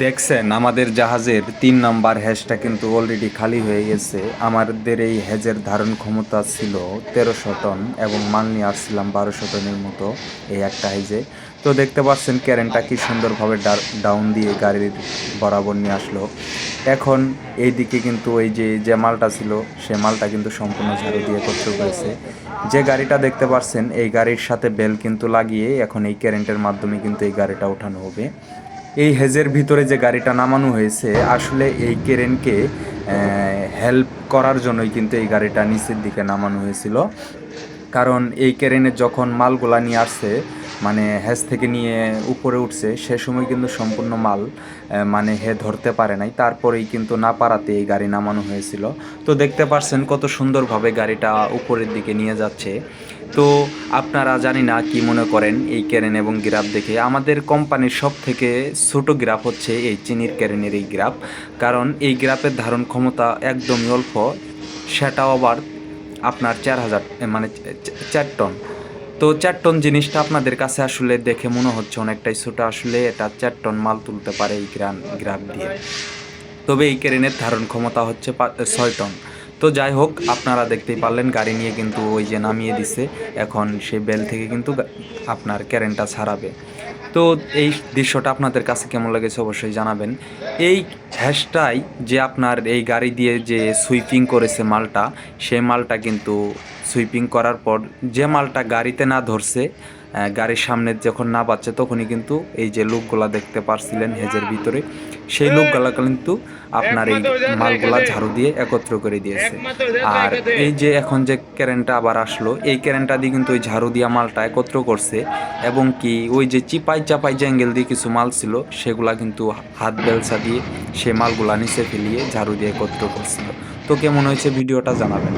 দেখছেন, আমাদের জাহাজের তিন নাম্বার হ্যাজটা কিন্তু অলরেডি খালি হয়ে গেছে। আমাদের এই হ্যাজের ধারণ ক্ষমতা ছিল তেরোশো টন এবং মাল নিয়ে আসছিলাম বারোশো টনের মতো এই একটা হ্যাজে। তো দেখতে পাচ্ছেন, ক্যারেনটা কি সুন্দরভাবে ডাউন দিয়ে গাড়ির বরাবর নিয়ে আসলো। এখন এইদিকে কিন্তু ওই যে যে মালটা ছিল, সে মালটা কিন্তু সম্পূর্ণ ঝাড়ু দিয়ে করতে হয়েছে। যে গাড়িটা দেখতে পাচ্ছেন, এই গাড়ির সাথে বেল কিন্তু লাগিয়ে এখন এই ক্যারেন্টের মাধ্যমে কিন্তু এই গাড়িটা ওঠানো হবে। এই হেজের ভিতরে যে গাড়িটা নামানো হয়েছে, আসলে এই কেরেনকে হেল্প করার জন্যই কিন্তু এই গাড়িটা নিচের দিকে নামানো হয়েছিল। কারণ এই কেরেনে যখন মালগুলা নিয়ে আসছে মানে হেজ থেকে নিয়ে উপরে উঠছে, সে সময় কিন্তু সম্পূর্ণ মাল মানে হে ধরতে পারে নাই। তারপরেই কিন্তু না পারাতে এই গাড়ি নামানো হয়েছিল। তো দেখতে পারছেন কত সুন্দরভাবে গাড়িটা উপরের দিকে নিয়ে যাচ্ছে। তো আপনারা জানি না কি মনে করেন এই ক্যারেন এবং গ্রাফ দেখে। আমাদের কোম্পানির সব থেকে ছোট গ্রাফ হচ্ছে এই চিনির ক্যারেনের এই গ্রাফ। কারণ এই গ্রাফের ধারণ ক্ষমতা একদমই অল্প। সেটাও আবার আপনার চার হাজার মানে চার টন। তো চার টন জিনিসটা আপনাদের কাছে আসলে দেখে মনে হচ্ছে অনেকটাই ছোট। আসলে এটা চার টন মাল তুলতে পারে এই গ্রান, গ্রাফ দিয়ে। তবে এই ক্রেনের ধারণ ক্ষমতা হচ্ছে ছয় টন। তো যাই হোক, আপনারা দেখতেই পারলেন, গাড়ি নিয়ে কিন্তু ওই যে নামিয়ে দিছে। এখন সে বেল থেকে কিন্তু আপনার ক্যারেনটা ছাড়াবে। তো এই দৃশ্যটা আপনাদের কাছে কেমন লেগেছে অবশ্যই জানাবেন। এই হ্যাশটাই যে আপনার এই গাড়ি দিয়ে যে সুইপিং করেছে মালটা, সেই মালটা কিন্তু সুইপিং করার পর যে মালটা গাড়িতে না ধরছে গাড়ির সামনে যখন না পাচ্ছে তখনই কিন্তু এই যে লোকগুলা দেখতে পারছিলেন হেজের ভিতরে সেই লোকগুলা কিন্তু আপনার এই মালগুলা ঝাড়ু দিয়ে একত্র করে দিয়েছে। আর এই যে এখন যে ক্যারেনটা আবার আসলো এই ক্যারেনটা দিয়ে কিন্তু ওই ঝাড়ু দিয়া মালটা একত্র করছে এবং কি ওই যে চিপাই চাপাই জ্যাঙ্গেল দিয়ে কিছু মাল ছিল সেগুলা কিন্তু হাত বেলসা দিয়ে সে মালগুলা নিচে ফেলিয়ে ঝাড়ু দিয়ে একত্র করছিল। তো কেমন হয়েছে ভিডিওটা জানাবেন।